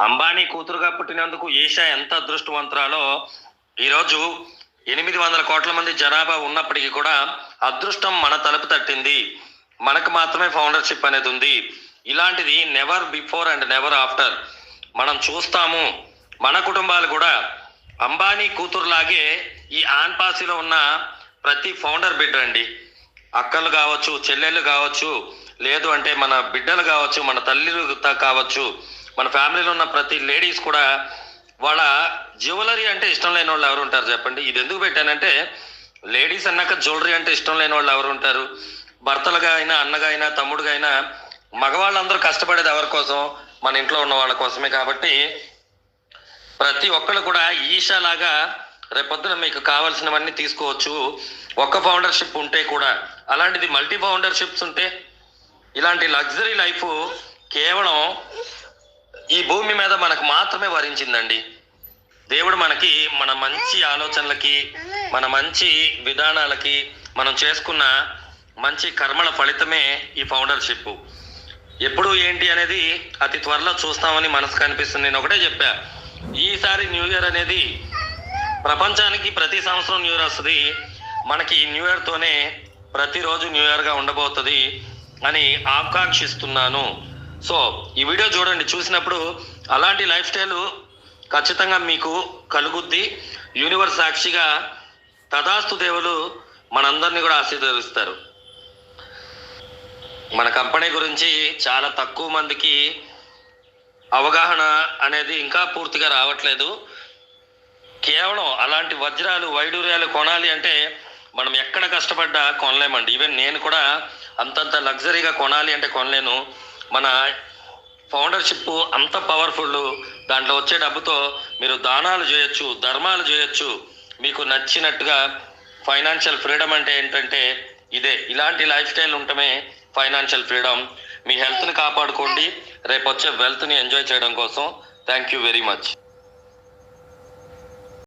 అంబానీ కూతురుగా పుట్టినందుకు ఈషా ఎంత అదృష్టవంతురాలో ఈరోజు ఎనిమిది వందల కోట్ల మంది జనాభా ఉన్నప్పటికీ కూడా అదృష్టం మన తలుపు తట్టింది. మనకు మాత్రమే ఫౌండర్షిప్ అనేది ఉంది. ఇలాంటిది never before and never after మనం చూస్తాము. మన కుటుంబాలు కూడా అంబానీ కూతురులాగే ఈ ఆన్పాసిలో ఉన్న ప్రతి ఫౌండర్ బిడ్డ అండి అక్కలు కావచ్చు చెల్లెళ్ళు కావచ్చు లేదు అంటే మన బిడ్డలు కావచ్చు మన తల్లి కావచ్చు మన ఫ్యామిలీలో ఉన్న ప్రతి లేడీస్ కూడా వాళ్ళ జ్యువెలరీ అంటే ఇష్టం లేని వాళ్ళు ఎవరు ఉంటారు చెప్పండి. ఇది ఎందుకు పెట్టానంటే లేడీస్ అన్నాక జ్యువెలరీ అంటే ఇష్టం లేని వాళ్ళు ఎవరు ఉంటారు? భర్తలుగా అయినా అన్నగా అయినా తమ్ముడుగా అయినా మగవాళ్ళందరూ కష్టపడేది ఎవరి కోసం? మన ఇంట్లో ఉన్న వాళ్ళ కోసమే కాబట్టి ప్రతి ఒక్కళ్ళు కూడా ఈషా లాగా రేపొద్దున మీకు కావాల్సినవన్నీ తీసుకోవచ్చు. ఒక్క ఫౌండర్షిప్ ఉంటే కూడా. అలాంటిది మల్టీ ఫౌండర్షిప్స్ ఉంటే ఇలాంటి లగ్జరీ లైఫ్ కేవలం ఈ భూమి మీద మనకు మాత్రమే వరించిందండి. దేవుడు మనకి మన మంచి ఆలోచనలకి మన మంచి విధానాలకి మనం చేసుకున్న మంచి కర్మల ఫలితమే ఈ ఫౌండర్షిప్. ఎప్పుడు ఏంటి అనేది అతి త్వరలో చూస్తామని మనసు కనిపిస్తుంది నేను ఒకటే చెప్పా. ఈసారి న్యూ ఇయర్ అనేది ప్రపంచానికి ప్రతి సంవత్సరం న్యూ ఇయర్ వస్తుంది. మనకి ఈ న్యూ ఇయర్తోనే ప్రతిరోజు న్యూ ఇయర్గా ఉండబోతుంది అని ఆకాంక్షిస్తున్నాను. సో ఈ వీడియో చూడండి. చూసినప్పుడు అలాంటి లైఫ్ స్టైల్ ఖచ్చితంగా మీకు కలుగుద్ది. యూనివర్స్ సాక్షిగా తదాస్తు దేవులు మనందరినీ కూడా ఆశీర్వదిస్తారు. మన కంపెనీ గురించి చాలా తక్కువ మందికి అవగాహన అనేది ఇంకా పూర్తిగా రావట్లేదు. కేవలం అలాంటి వజ్రాలు వైడూర్యాలు కొనాలి అంటే మనం ఎక్కడ కష్టపడ్డా కొనలేమండి. ఈవెన్ నేను కూడా అంతంత లగ్జరీగా కొనాలి అంటే కొనలేను. మన ఫౌండర్షిప్ అంత పవర్ఫుల్. దాంట్లో వచ్చే డబ్బుతో మీరు దానాలు చేయొచ్చు ధర్మాలు చేయొచ్చు. మీకు నచ్చినట్టుగా ఫైనాన్షియల్ ఫ్రీడమ్ అంటే ఏంటంటే ఇదే. ఇలాంటి లైఫ్ స్టైల్ ఉండటమే ఫైనాన్షియల్ ఫ్రీడమ్. మీ హెల్త్ని కాపాడుకోండి. రేపు వచ్చే వెల్త్ని ఎంజాయ్ చేయడం కోసం. Thank you very much.